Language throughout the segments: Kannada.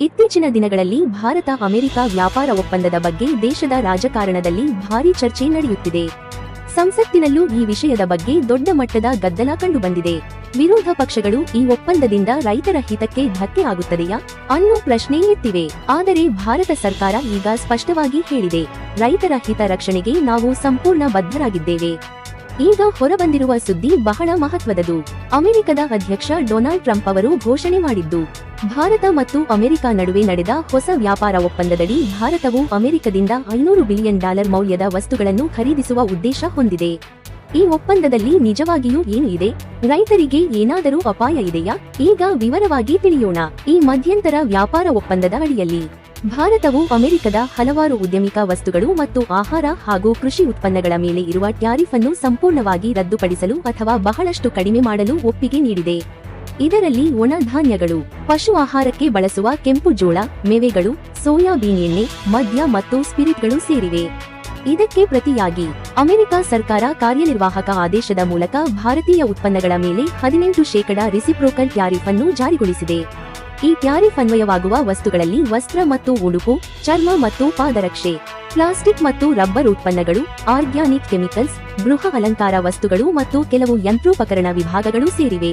ಇತ್ತೀಚಿನ ದಿನಗಳಲ್ಲಿ ಭಾರತ, ಅಮೆರಿಕ ವ್ಯಾಪಾರ ಒಪ್ಪಂದದ ಬಗ್ಗೆ ದೇಶದ ರಾಜಕಾರಣದಲ್ಲಿ ಭಾರಿ ಚರ್ಚೆ ನಡೆಯುತ್ತಿದೆ. ಸಂಸತ್ತಿನಲ್ಲೂ ಈ ವಿಷಯದ ಬಗ್ಗೆ ದೊಡ್ಡ ಮಟ್ಟದ ಗದ್ದಲ ಕಂಡುಬಂದಿದೆ. ವಿರೋಧ ಪಕ್ಷಗಳು ಈ ಒಪ್ಪಂದದಿಂದ ರೈತರ ಹಿತಕ್ಕೆ ಧಕ್ಕೆ ಆಗುತ್ತದೆಯಾ? ಅನ್ನೋ ಪ್ರಶ್ನೆ ಎತ್ತಿವೆ. ಆದರೆ ಭಾರತ ಸರ್ಕಾರ ಈಗ ಸ್ಪಷ್ಟವಾಗಿ ಹೇಳಿದೆ, ರೈತರ ಹಿತ ರಕ್ಷಣೆಗೆ ನಾವು ಸಂಪೂರ್ಣ ಬದ್ಧರಾಗಿದ್ದೇವೆ. ಈಗ ಹೊರಬಂದಿರುವ ಸುದ್ದಿ ಬಹಳ ಮಹತ್ವದದು. ಅಮೆರಿಕದ ಅಧ್ಯಕ್ಷ ಡೊನಾಲ್ಡ್ ಟ್ರಂಪ್ ಅವರು ಘೋಷಣೆ ಮಾಡಿದ್ದು, ಭಾರತ ಮತ್ತು ಅಮೆರಿಕ ನಡುವೆ ನಡೆದ ಹೊಸ ವ್ಯಾಪಾರ ಒಪ್ಪಂದದಡಿ ಭಾರತವು ಅಮೆರಿಕದಿಂದ ಐನೂರು ಬಿಲಿಯನ್ ಡಾಲರ್ ಮೌಲ್ಯದ ವಸ್ತುಗಳನ್ನು ಖರೀದಿಸುವ ಉದ್ದೇಶ ಹೊಂದಿದೆ. ಈ ಒಪ್ಪಂದದಲ್ಲಿ ನಿಜವಾಗಿಯೂ ಏನು ಇದೆ? ರೈತರಿಗೆ ಏನಾದರೂ ಅಪಾಯ ಇದೆಯಾ? ಈಗ ವಿವರವಾಗಿ ತಿಳಿಯೋಣ. ಈ ಮಧ್ಯಂತರ ವ್ಯಾಪಾರ ಒಪ್ಪಂದದ ಅಡಿಯಲ್ಲಿ ಭಾರತವು ಅಮೆರಿಕದ ಹಲವಾರು ಉದ್ಯಮಿಕ ವಸ್ತುಗಳು ಮತ್ತು ಆಹಾರ ಹಾಗೂ ಕೃಷಿ ಉತ್ಪನ್ನಗಳ ಮೇಲೆ ಇರುವ ಟ್ಯಾರಿಫ್ ಅನ್ನು ಸಂಪೂರ್ಣವಾಗಿ ರದ್ದುಪಡಿಸಲು ಅಥವಾ ಬಹಳಷ್ಟು ಕಡಿಮೆ ಮಾಡಲು ಒಪ್ಪಿಗೆ ನೀಡಿದೆ. ಇದರಲ್ಲಿ ಒಣ ಧಾನ್ಯಗಳು ಪಶು ಆಹಾರಕ್ಕೆ ಬಳಸುವ ಕೆಂಪು ಜೋಳ, ಮೇವೆಗಳು, ಸೋಯಾಬೀನ್ ಎಣ್ಣೆ, ಮದ್ಯ ಮತ್ತು ಸ್ಪಿರಿಟ್ಗಳು ಸೇರಿವೆ. ಇದಕ್ಕೆ ಪ್ರತಿಯಾಗಿ ಅಮೆರಿಕ ಸರ್ಕಾರ ಕಾರ್ಯನಿರ್ವಾಹಕ ಆದೇಶದ ಮೂಲಕ ಭಾರತೀಯ ಉತ್ಪನ್ನಗಳ ಮೇಲೆ ಹದಿನೆಂಟು ಶೇಕಡಾ ರಿಸಿಪ್ರೋಕಲ್ ಟ್ಯಾರಿಫ್ ಅನ್ನು ಜಾರಿಗೊಳಿಸಿದೆ. ಈ ಟ್ಯಾರಿಫ್ ಅನ್ವಯವಾಗುವ ವಸ್ತುಗಳಲ್ಲಿ ವಸ್ತ್ರ ಮತ್ತು ಉಡುಪು, ಚರ್ಮ ಮತ್ತು ಪಾದರಕ್ಷೆ, ಪ್ಲಾಸ್ಟಿಕ್ ಮತ್ತು ರಬ್ಬರ್ ಉತ್ಪನ್ನಗಳು, ಆರ್ಗ್ಯಾನಿಕ್ ಕೆಮಿಕಲ್ಸ್, ಗೃಹ ಅಲಂಕಾರ ವಸ್ತುಗಳು ಮತ್ತು ಕೆಲವು ಯಂತ್ರೋಪಕರಣ ವಿಭಾಗಗಳು ಸೇರಿವೆ.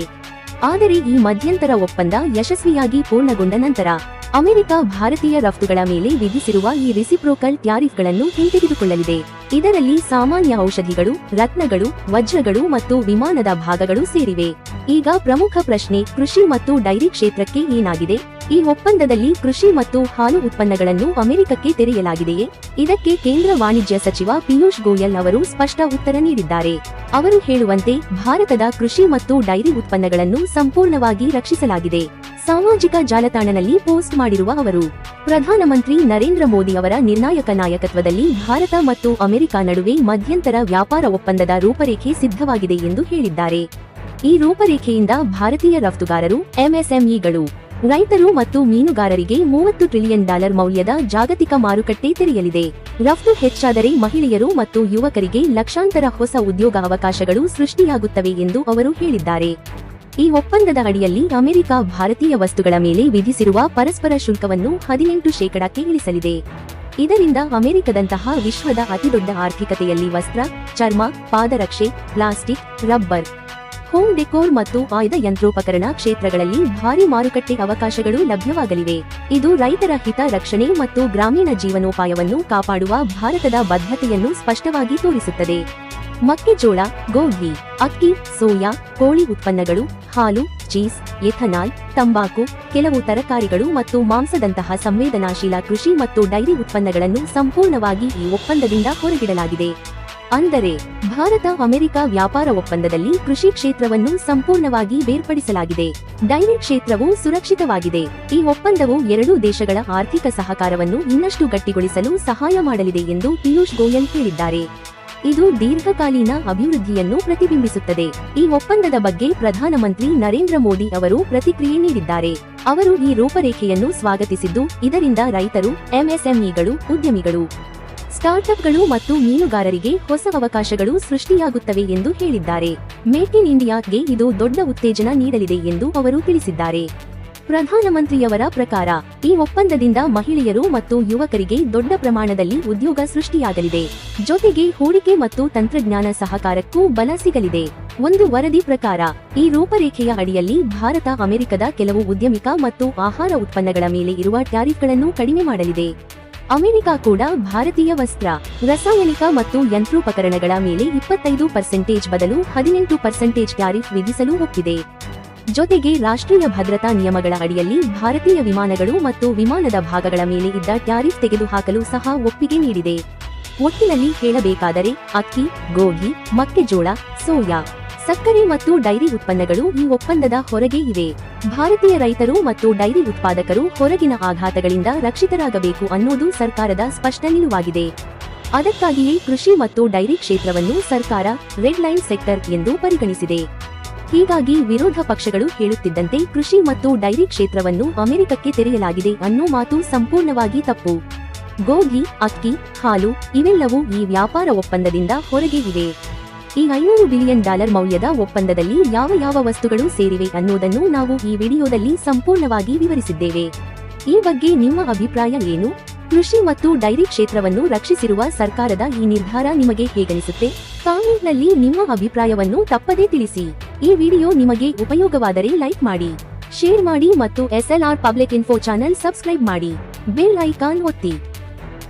ಆದರೆ ಈ ಮಧ್ಯಂತರ ಒಪ್ಪಂದ ಯಶಸ್ವಿಯಾಗಿ ಪೂರ್ಣಗೊಂಡ ನಂತರ ಅಮೆರಿಕ ಭಾರತೀಯ ರಫ್ತುಗಳ ಮೇಲೆ ವಿಧಿಸಿರುವ ಈ ರಿಸಿಪ್ರೋಕಲ್ ಟ್ಯಾರಿಫ್ಗಳನ್ನು ಹಿಂತೆಗೆದುಕೊಳ್ಳಲಿದೆ. ಇದರಲ್ಲಿ ಸಾಮಾನ್ಯ ಔಷಧಿಗಳು, ರತ್ನಗಳು, ವಜ್ರಗಳು ಮತ್ತು ವಿಮಾನದ ಭಾಗಗಳು ಸೇರಿವೆ. ಈಗ ಪ್ರಮುಖ ಪ್ರಶ್ನೆ ಕೃಷಿ ಮತ್ತು ಡೈರಿ ಕ್ಷೇತ್ರಕ್ಕೆ ಏನಾಗಿದೆ? ಈ ಒಪ್ಪಂದದಲ್ಲಿ ಕೃಷಿ ಮತ್ತು ಹಾಲು ಉತ್ಪನ್ನಗಳನ್ನು ಅಮೆರಿಕಕ್ಕೆ ತೆರೆಯಲಾಗಿದೆಯೇ? ಇದಕ್ಕೆ ಕೇಂದ್ರ ವಾಣಿಜ್ಯ ಸಚಿವ ಪಿಯೂಷ್ ಗೋಯಲ್ ಅವರು ಸ್ಪಷ್ಟ ಉತ್ತರ ನೀಡಿದ್ದಾರೆ. ಅವರು ಹೇಳುವಂತೆ, ಭಾರತದ ಕೃಷಿ ಮತ್ತು ಡೈರಿ ಉತ್ಪನ್ನಗಳನ್ನು ಸಂಪೂರ್ಣವಾಗಿ ರಕ್ಷಿಸಲಾಗಿದೆ. ಸಾಮಾಜಿಕ ಜಾಲತಾಣದಲ್ಲಿ ಪೋಸ್ಟ್ ಮಾಡಿರುವ ಅವರು, ಪ್ರಧಾನಮಂತ್ರಿ ನರೇಂದ್ರ ಮೋದಿ ಅವರ ನಿರ್ಣಾಯಕ ನಾಯಕತ್ವದಲ್ಲಿ ಭಾರತ ಮತ್ತು ಅಮೆರಿಕ ನಡುವೆ ಮಧ್ಯಂತರ ವ್ಯಾಪಾರ ಒಪ್ಪಂದದ ರೂಪರೇಖೆ ಸಿದ್ಧವಾಗಿದೆ ಎಂದು ಹೇಳಿದ್ದಾರೆ. ಈ ರೂಪರೇಖೆಯಿಂದ ಭಾರತೀಯ ರಫ್ತುಗಾರರು, ಎಂಎಸ್ಎಂಇಗಳು ರೈತರು ಮತ್ತು ಮೀನುಗಾರರಿಗೆ ಮೂವತ್ತು ಟ್ರಿಲಿಯನ್ ಡಾಲರ್ ಮೌಲ್ಯದ ಜಾಗತಿಕ ಮಾರುಕಟ್ಟೆ ತೆರೆಯಲಿದೆ. ರಫ್ತು ಹೆಚ್ಚಾದರೆ ಮಹಿಳೆಯರು ಮತ್ತು ಯುವಕರಿಗೆ ಲಕ್ಷಾಂತರ ಹೊಸ ಉದ್ಯೋಗಾವಕಾಶಗಳು ಸೃಷ್ಟಿಯಾಗುತ್ತವೆ ಎಂದು ಅವರು ಹೇಳಿದ್ದಾರೆ. ಈ ಒಪ್ಪಂದದ ಅಡಿಯಲ್ಲಿ ಅಮೆರಿಕ ಭಾರತೀಯ ವಸ್ತುಗಳ ಮೇಲೆ ವಿಧಿಸಿರುವ ಪರಸ್ಪರ ಶುಲ್ಕವನ್ನು ಹದಿನೆಂಟು ಶೇಕಡಕ್ಕೆ ಇಳಿಸಲಿದೆ. ಇದರಿಂದ ಅಮೆರಿಕದಂತಹ ವಿಶ್ವದ ಅತಿದೊಡ್ಡ ಆರ್ಥಿಕತೆಯಲ್ಲಿ ವಸ್ತ್ರ, ಚರ್ಮ, ಪಾದರಕ್ಷೆ, ಪ್ಲಾಸ್ಟಿಕ್, ರಬ್ಬರ್ ಹೋಮ್ ಡೆಕೋರ್ ಮತ್ತು ಆಯ್ದ ಯಂತ್ರೋಪಕರಣ ಕ್ಷೇತ್ರಗಳಲ್ಲಿ ಭಾರಿ ಮಾರುಕಟ್ಟೆ ಅವಕಾಶಗಳು ಲಭ್ಯವಾಗಲಿವೆ. ಇದು ರೈತರ ಹಿತ ರಕ್ಷಣೆ ಮತ್ತು ಗ್ರಾಮೀಣ ಜೀವನೋಪಾಯವನ್ನು ಕಾಪಾಡುವ ಭಾರತದ ಬದ್ಧತೆಯನ್ನು ಸ್ಪಷ್ಟವಾಗಿ ತೋರಿಸುತ್ತದೆ. ಮಕ್ಕೆಜೋಳ, ಗೋಧಿ, ಅಕ್ಕಿ, ಸೋಯಾ, ಕೋಳಿ ಉತ್ಪನ್ನಗಳು, ಹಾಲು, ಚೀಸ್, ಎಥನಾಲ್, ತಂಬಾಕು, ಕೆಲವು ತರಕಾರಿಗಳು ಮತ್ತು ಮಾಂಸದಂತಹ ಸಂವೇದನಾಶೀಲ ಕೃಷಿ ಮತ್ತು ಡೈರಿ ಉತ್ಪನ್ನಗಳನ್ನು ಸಂಪೂರ್ಣವಾಗಿ ಈ ಒಪ್ಪಂದದಿಂದ ಹೊರಗಿಡಲಾಗಿದೆ. ಅಂದರೆ ಭಾರತ ಅಮೆರಿಕ ವ್ಯಾಪಾರ ಒಪ್ಪಂದದಲ್ಲಿ ಕೃಷಿ ಕ್ಷೇತ್ರವನ್ನು ಸಂಪೂರ್ಣವಾಗಿ ಬೇರ್ಪಡಿಸಲಾಗಿದೆ. ಡೈರಿ ಕ್ಷೇತ್ರವು ಸುರಕ್ಷಿತವಾಗಿದೆ. ಈ ಒಪ್ಪಂದವು ಎರಡೂ ದೇಶಗಳ ಆರ್ಥಿಕ ಸಹಕಾರವನ್ನು ಇನ್ನಷ್ಟು ಗಟ್ಟಿಗೊಳಿಸಲು ಸಹಾಯ ಮಾಡಲಿದೆ ಎಂದು ಪಿಯೂಷ್ ಗೋಯಲ್ ಹೇಳಿದ್ದಾರೆ. ಇದು ದೀರ್ಘಕಾಲೀನ ಅಭಿವೃದ್ಧಿಯನ್ನು ಪ್ರತಿಬಿಂಬಿಸುತ್ತದೆ. ಈ ಒಪ್ಪಂದದ ಬಗ್ಗೆ ಪ್ರಧಾನಮಂತ್ರಿ ನರೇಂದ್ರ ಮೋದಿ ಅವರು ಪ್ರತಿಕ್ರಿಯೆ ನೀಡಿದ್ದಾರೆ. ಅವರು ಈ ರೂಪರೇಖೆಯನ್ನು ಸ್ವಾಗತಿಸಿದ್ದು ಇದರಿಂದ ರೈತರು, ಎಂಎಸ್ಎಂಇಗಳು, ಉದ್ಯಮಿಗಳು ಸ್ಟಾರ್ಟ್ಅಪ್ಗಳು ಮತ್ತು ಮೀನುಗಾರರಿಗೆ ಹೊಸ ಅವಕಾಶಗಳು ಸೃಷ್ಟಿಯಾಗುತ್ತವೆ ಎಂದು ಹೇಳಿದ್ದಾರೆ. ಮೇಕ್ ಇನ್ ಇಂಡಿಯಾಗೆ ಇದು ದೊಡ್ಡ ಉತ್ತೇಜನ ನೀಡಲಿದೆ ಎಂದು ಅವರು ತಿಳಿಸಿದ್ದಾರೆ. ಪ್ರಧಾನಮಂತ್ರಿಯವರ ಪ್ರಕಾರ, ಈ ಒಪ್ಪಂದದಿಂದ ಮಹಿಳೆಯರು ಮತ್ತು ಯುವಕರಿಗೆ ದೊಡ್ಡ ಪ್ರಮಾಣದಲ್ಲಿ ಉದ್ಯೋಗ ಸೃಷ್ಟಿಯಾಗಲಿದೆ. ಜೊತೆಗೆ ಹೂಡಿಕೆ ಮತ್ತು ತಂತ್ರಜ್ಞಾನ ಸಹಕಾರಕ್ಕೂ ಬಲ ಸಿಗಲಿದೆ. ಒಂದು ವರದಿ ಪ್ರಕಾರ, ಈ ರೂಪರೇಖೆಯ ಅಡಿಯಲ್ಲಿ ಭಾರತ, ಅಮೆರಿಕದ ಕೆಲವು ಉದ್ಯಮಿಕ ಮತ್ತು ಆಹಾರ ಉತ್ಪನ್ನಗಳ ಮೇಲೆ ಇರುವ ಟ್ಯಾರಿಫ್ಗಳನ್ನು ಕಡಿಮೆ ಮಾಡಲಿದೆ. ಅಮೆರಿಕ ಕೂಡ ಭಾರತೀಯ ವಸ್ತ್ರ, ರಾಸಾಯನಿಕ ಮತ್ತು ಯಂತ್ರೋಪಕರಣಗಳ ಮೇಲೆ ಇಪ್ಪತ್ತೈದು ಪರ್ಸೆಂಟೇಜ್ ಬದಲು ಹದಿನೆಂಟು ಪರ್ಸೆಂಟೇಜ್ ಟ್ಯಾರಿಫ್ ವಿಧಿಸಲು ಒಪ್ಪಿದೆ. ಜೊತೆಗೆ ರಾಷ್ಟ್ರೀಯ ಭದ್ರತಾ ನಿಯಮಗಳ ಅಡಿಯಲ್ಲಿ ಭಾರತೀಯ ವಿಮಾನಗಳು ಮತ್ತು ವಿಮಾನದ ಭಾಗಗಳ ಮೇಲೆ ಇದ್ದ ಟ್ಯಾರಿಫ್ ತೆಗೆದುಹಾಕಲು ಸಹ ಒಪ್ಪಿಗೆ ನೀಡಿದೆ. ಒಟ್ಟಿನಲ್ಲಿ ಹೇಳಬೇಕಾದರೆ ಅಕ್ಕಿ, ಗೋಧಿ, ಮಕ್ಕೆಜೋಳ, ಸೋಯಾ, ಸಕ್ಕರೆ ಮತ್ತು ಡೈರಿ ಉತ್ಪನ್ನಗಳು ಈ ಒಪ್ಪಂದದ ಹೊರಗೆ ಇವೆ. ಭಾರತೀಯ ರೈತರು ಮತ್ತು ಡೈರಿ ಉತ್ಪಾದಕರು ಹೊರಗಿನ ಆಘಾತಗಳಿಂದ ರಕ್ಷಿತರಾಗಬೇಕು ಅನ್ನೋದು ಸರ್ಕಾರದ ಸ್ಪಷ್ಟ ನಿಲುವಾಗಿದೆ. ಅದಕ್ಕಾಗಿಯೇ ಕೃಷಿ ಮತ್ತು ಡೈರಿ ಕ್ಷೇತ್ರವನ್ನು ಸರ್ಕಾರ ರೆಡ್ ಲೈನ್ ಸೆಕ್ಟರ್ ಎಂದು ಪರಿಗಣಿಸಿದೆ. ಹೀಗಾಗಿ ವಿರೋಧ ಪಕ್ಷಗಳು ಹೇಳುತ್ತಿದ್ದಂತೆ ಕೃಷಿ ಮತ್ತು ಡೈರಿ ಕ್ಷೇತ್ರವನ್ನು ಅಮೆರಿಕಕ್ಕೆ ತೆರೆಯಲಾಗಿದೆ ಅನ್ನೋ ಮಾತು ಸಂಪೂರ್ಣವಾಗಿ ತಪ್ಪು. ಗೋಧಿ, ಅಕ್ಕಿ, ಹಾಲು ಇವೆಲ್ಲವೂ ಈ ವ್ಯಾಪಾರ ಒಪ್ಪಂದದಿಂದ ಹೊರಗೆ ಇವೆ. ಈ ಐನೂರು ಬಿಲಿಯನ್ ಡಾಲರ್ ಮೌಲ್ಯದ ಒಪ್ಪಂದದಲ್ಲಿ ಯಾವ ಯಾವ ವಸ್ತುಗಳು ಸೇರಿವೆ ಅನ್ನೋದನ್ನು ನಾವು ಈ ವಿಡಿಯೋದಲ್ಲಿ ಸಂಪೂರ್ಣವಾಗಿ ವಿವರಿಸಿದ್ದೇವೆ. ಈ ಬಗ್ಗೆ ನಿಮ್ಮ ಅಭಿಪ್ರಾಯ ಏನು? ಕೃಷಿ ಮತ್ತು ಡೈರಿ ಕ್ಷೇತ್ರವನ್ನು ರಕ್ಷಿಸಿರುವ ಸರ್ಕಾರದ ಈ ನಿರ್ಧಾರ ನಿಮಗೆ ಹೇಗನಿಸುತ್ತೆ? ಕಾಮೆಂಟ್ನಲ್ಲಿ ನಿಮ್ಮ ಅಭಿಪ್ರಾಯವನ್ನು ತಪ್ಪದೇ ತಿಳಿಸಿ. ಈ ವಿಡಿಯೋ ನಿಮಗೆ ಉಪಯೋಗವಾದರೆ ಲೈಕ್ ಮಾಡಿ, ಶೇರ್ ಮಾಡಿ ಮತ್ತು SLR public info channel subscribe ಮಾಡಿ. ಬೆಲ್ ಐಕಾನ್ ಒತ್ತಿ.